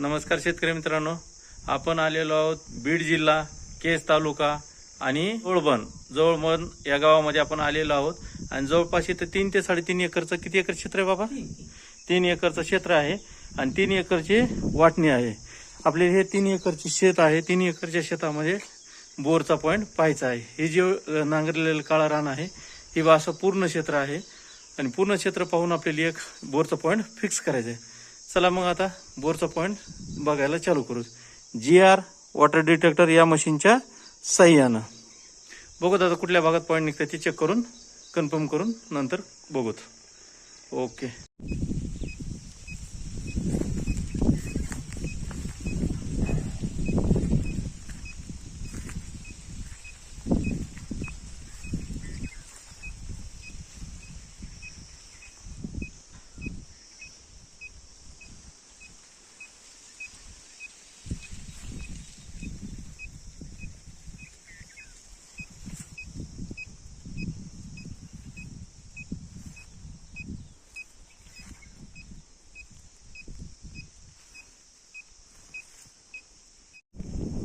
नमस्कार शेतकरी मित्रांनो. आपण आलेलो आहोत बीड जिल्हा केस तालुका आणि जवळबन जवळबन या गावामध्ये आपण आलेलो आहोत. आणि जवळपास इथं तीन ते साडेतीन एकरचं किती एकर क्षेत्र आहे बाबा? तीन. एकरचं क्षेत्र आहे आणि तीन एकरची वाटणी आहे. आपले हे तीन एकरचे शेत आहे. तीन एकरच्या शेतामध्ये बोरचा पॉईंट पाहायचा आहे. हे जे नांगरलेलं काळा रान आहे हे बा असं पूर्ण क्षेत्र आहे. आणि पूर्ण क्षेत्र पाहून आपल्याला एक बोरचा पॉईंट फिक्स करायचा आहे चला मग आता बोरचा पॉईंट बघायला चालू करू जी आर वॉटर डिटेक्टर या मशीनच्या सह्यानं बघूत आता कुठल्या भागात पॉईंट निघतात ते चेक करून कन्फर्म करून नंतर बघूत. ओके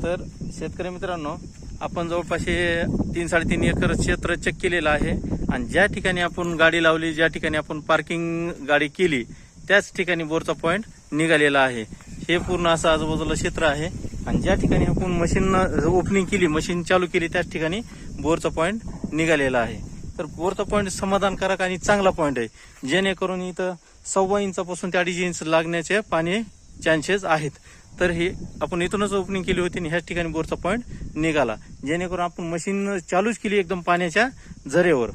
तर शेतकरी मित्रांनो आपण जवळपास हे तीन साडेतीन एकर क्षेत्र चेक केलेलं आहे. आणि ज्या ठिकाणी आपण गाडी लावली ज्या ठिकाणी आपण पार्किंग गाडी केली त्याच ठिकाणी बोरचा पॉईंट निघालेला आहे. हे पूर्ण असं आजूबाजूला क्षेत्र आहे. आणि ज्या ठिकाणी आपण मशीन ओपनिंग केली मशीन चालू केली त्याच ठिकाणी बोरचा पॉईंट निघालेला आहे. तर बोरचा पॉईंट समाधानकारक आणि चांगला पॉईंट आहे. जेणेकरून इथं सव्वा इंचापासून ते अडीच इंच लागण्याचे पाणी चान्सेस आहेत. तर हे आपण इथूनच ओपनिंग केली होती आणि ह्याच ठिकाणी बोरचा पॉईंट निघाला. जेणेकरून आपण मशीन चालूच केली एकदम पाण्याच्या झरेवर.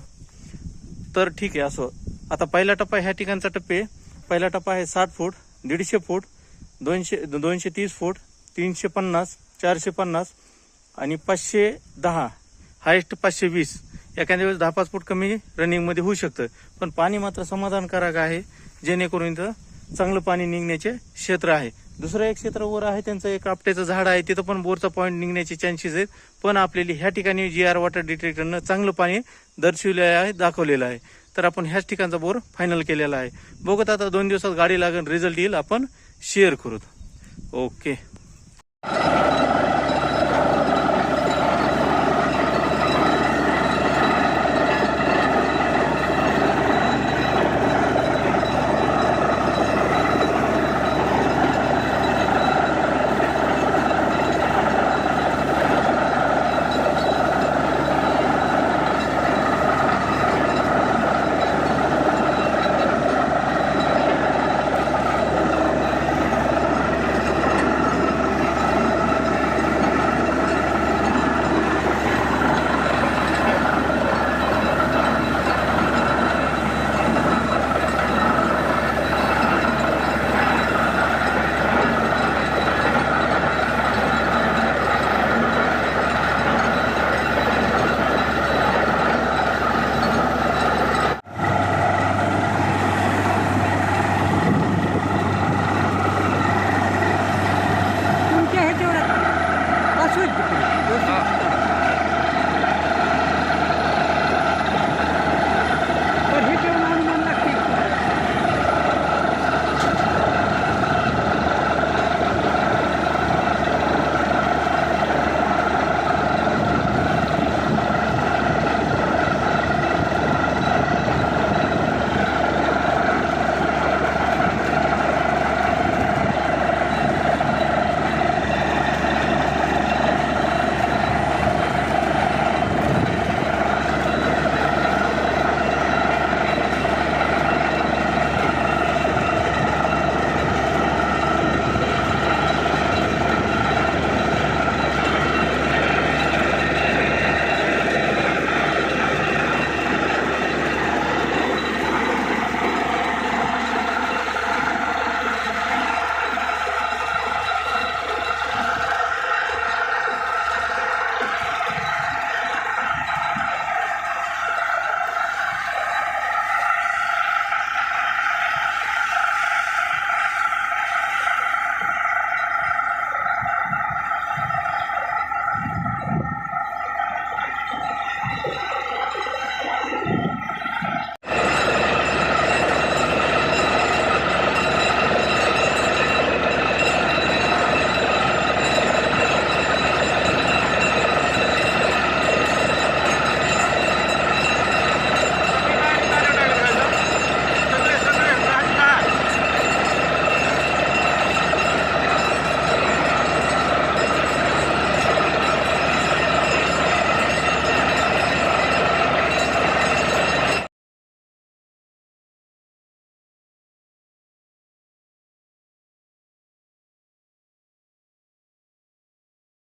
तर ठीक आहे असं. आता पहिला टप्पा ह्या ठिकाणचा टप्पे पहिला टप्पा आहे साठ फूट दीडशे फूट दोनशे दोनशे तीस फूट तीनशे पन्नास चारशे पन्नास आणि पाचशे दहा. हायेस्ट पाचशे वीस. एखाद्या वेळेस दहा पाच फूट कमी रनिंगमध्ये होऊ शकतं. पण पाणी मात्र समाधानकारक आहे. जेणेकरून इथं चांगलं पाणी निघण्याचे क्षेत्र आहे. दुसरं एक क्षेत्र वर आहे त्यांचं एक आपट्याचं झाड आहे. तिथं पण बोरचा पॉईंट निघण्याचे चान्सेस आहेत. पण आपल्याला ह्या ठिकाणी जी आर वॉटर डिटेक्टरनं चांगलं पाणी दर्शविलेलं आहे दाखवलेलं आहे. तर आपण ह्याच ठिकाणचा बोर फायनल केलेला आहे. बघत आता दोन दिवसात गाडी लागेल रिझल्ट येईल. आपण शेअर करूत. ओके